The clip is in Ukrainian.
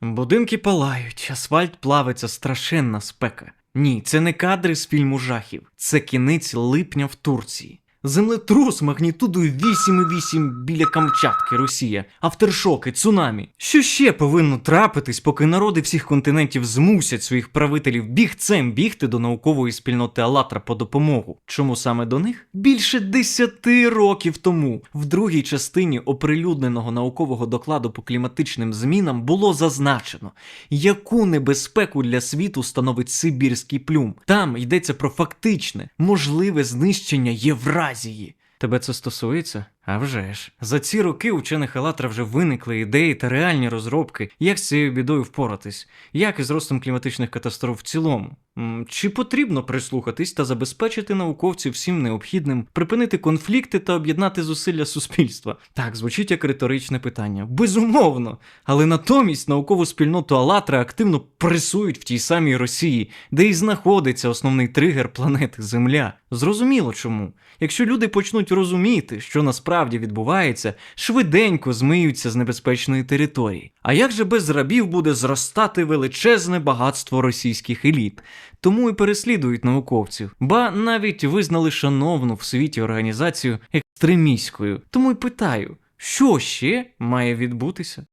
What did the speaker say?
Будинки палають, асфальт плавиться, страшенна спека. Ні, це не кадри з фільму жахів, це кінець липня в Турції. Землетрус магнітудою 8,8 біля Камчатки, Росія, авторшоки, цунамі. Що ще повинно трапитись, поки народи всіх континентів змусять своїх правителів бігцем бігти до наукової спільноти Алатра по допомогу? Чому саме до них? Більше десяти років тому, в другій частині оприлюдненого наукового докладу по кліматичним змінам було зазначено, яку небезпеку для світу становить Сибірський плюм. Там йдеться про фактичне, можливе знищення Євразії. Тебе це стосується? А вже ж. За ці роки у вчених Алатра вже виникли ідеї та реальні розробки, як з цією бідою впоратись, як із ростом кліматичних катастроф в цілому. Чи потрібно прислухатись та забезпечити науковців всім необхідним, припинити конфлікти та об'єднати зусилля суспільства? Так, звучить як риторичне питання. Безумовно. Але натомість наукову спільноту Алатра активно пресують в тій самій Росії, де і знаходиться основний тригер планети Земля. Зрозуміло чому. Якщо люди почнуть розуміти, що насправді відбувається, швиденько змиються з небезпечної території. А як же без рабів буде зростати величезне багатство російських еліт? Тому і переслідують науковців, ба навіть визнали шановну в світі організацію екстремістською. Тому й питаю, що ще має відбутися?